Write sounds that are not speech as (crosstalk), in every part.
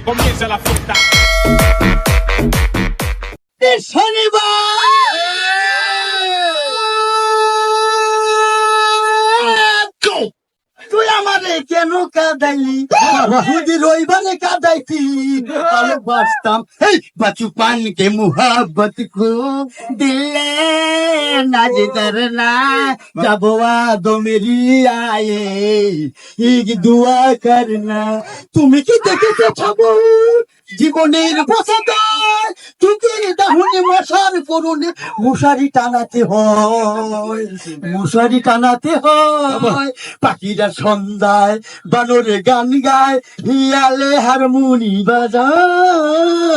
que comience la fiesta. শনিবার আমারে কেন কাদাইলি? যদি রইবারে কাদাইতি বাঁচতাম এই বাচু পান কে মুহাব্বত কো। দিলে নাজদার না, যাব দো মেরি আয়ে ইগ দুয়া করনা তুমি কি দেখেছ খবর জীবনের চুকের মশার করুন। মশারি টানাতে হয়, মশারি টানাতে হয়। পাখিরা সন্ধ্যায় বানরে গান গায়, হিয়ালে হারমোনি বাজায়।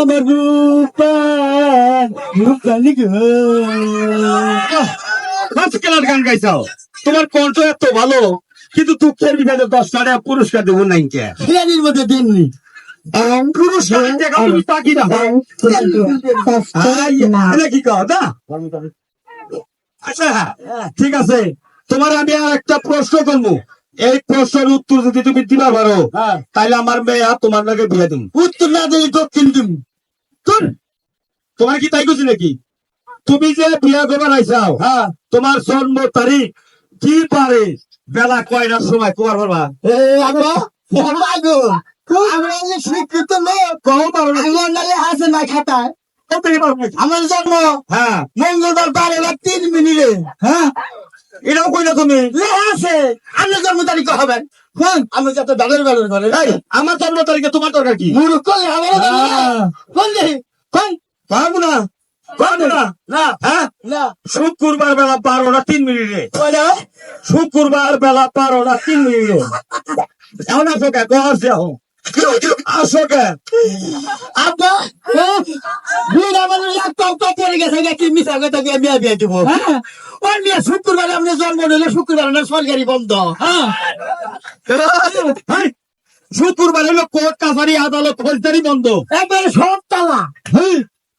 আমার রূপান রূপানি গো। গান গাইছাও। তোমার কণ্ঠ এত ভালো কিন্তু দুঃখের বিকালে দশ টাকা পুরস্কার দেবো নাই কে? হিয়ানির মধ্যে দিননি তুমি আচ্ছা ঠিক আছে। তোমার আমি আর একটা প্রশ্ন করব। এই প্রশ্নের উত্তর যদি তুমি দিবা পারো হ্যাঁ। তাহলে আমার মেয়ে তোমার নাকি বিয়ে দিন উত্তর না দিলে দক্ষিণ দিন। তোর তোমার কি তাই করছি নাকি? তুমি যে বিয়ে করবার আইসাও হ্যাঁ তোমার জন্ম তারিখ কি পারে? বেলা কয়টার সময়? আমরা স্বীকৃত লোক পারো না আছে না খাতায় কতই আমার জন্ম হ্যাঁ মঙ্গলবার তিন মিনিটে। হ্যাঁ এটাও কই না তুমি আছে। আপনার জন্ম তারিখ হবেন। কোন আমি যাতে দাঁড়ের বেড়ের করে আমার জন্ম তারিখে তোমার দরকার কি? মুরুখ আমার কোন দেখি কোন? পারব না। হ্যাঁ শুক্রবার বেলা বারোটা তিন মিনিটে। শুক্রবার বেলা বারোটা তিন মিনিটে। এমন আসো কে? কর যাও আসো কে? আব্বা বিয়ে আমার ল্যাপটপ তো পড়ে গেছে কি মিশা কথা দিয়ে বিয়ে বিয়ে দিব? মেয়ে শুক্রবার আপনি জন্ম নিলে শুক্রবার না সরকারি বন্ধ। হ্যাঁ। শুক্রবার হলো কোর্ট কাছারি আদালত ফৌজদারি বন্ধ। একবারে সব তালা।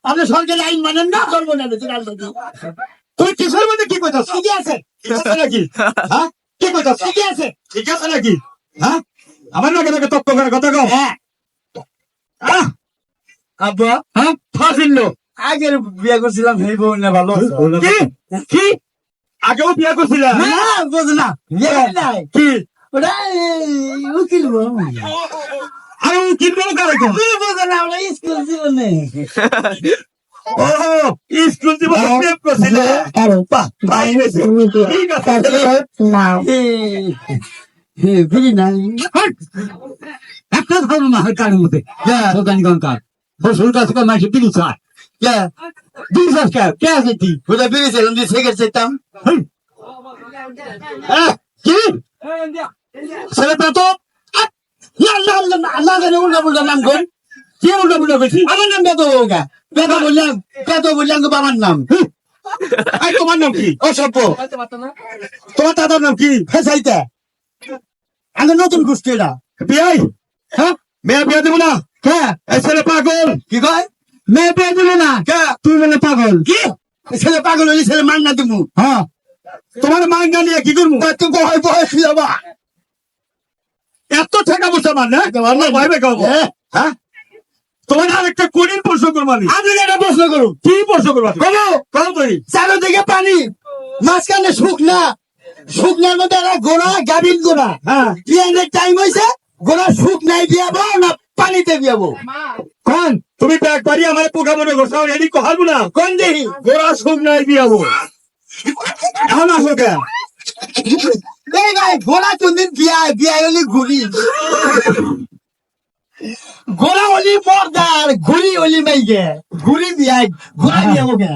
আপনি সরকারি আইন মানেন না জন্ম নেন কিসের মধ্যে কি কইতাছ? ঠিক আছে। ঠিক আছে নাকি? (laughs) হ্যাঁ? কি কইতাছ? ঠিক আছে। ঠিক আছে নাকি? হ্যাঁ? আমার নাকি নাকি তত্ত্ব করে কথা কও। হ্যাঁ। আব্বা হ্যাঁ? ফাঁসিল আগের বিয়ে করছিলাম সেই বউ না ভালো কি? কি? আগেও বিয়ে করছিলাম না বোঝ না বিয়ে করি নাই। কি? ওটা উকিল বউ আরে উকিল বলো কারে তুই বোঝ না আমরা স্কুল জীবনে। স্কুল জীবন প্রেম করছিল? বাহ, ভাই হয়েছে। ঠিক আছে। ফিরি নাই। একটা ধর্ম না কার মধ্যে। দোকানি কঙ্কার বসুর কাছে মাসে পিলি চায় দুই চাষ কে? আছে তুই ওটা বেরিয়েছিলাম যে সেকেন্ড চেতাম কি? ছেলেটা তো উল্টা নাম কি তোমার নাম কি? নতুন গোষ্ঠী এটা। বিয়াই হ্যাঁ? মেয়ে বিয়ে দেবো না? এই ছেলে পাগল। কি কয়? মেয়ে বিয়ে দেবো না? তুই মানে পাগল। কি? ছেলে পাগল হইলে ছেলে মান না দিমু হ্যাঁ। তোমার মাঙ্গা নিয়ে কি করব? তুই বয় বয় যাবা। এত টাকা পয়সা মান না ভাইবে কাবো হ্যাঁ। তোমার আরেকটা কঠিন প্রশ্ন করব আমি আপনি একটা প্রশ্ন করুন। কি প্রশ্ন করব কবো কম। করি। চারোদিকে পানি মাঝখানে শুকনা। শুকনার মধ্যে একটা গোড়া গাভীর গোড়া। হ্যাঁ। বিয়ানের টাইম হয়েছে গোড়া শুকনায় বিয়াবো না পানিতে কোন তুমি ব্যাগ আমার পোকা মনে করছ এডি কহাবো না কোন দেখি গোড়া সুখ নাই বিয়াবো এখন আসো কে? এই ভাই গোড়া কোনদিন বিয়া বিয়া হলি ঘুরি গোড়া হলি পর্দার ঘুরি হলি মাইগে ঘুরি বিয়াই ঘুরা বিয়াবো কে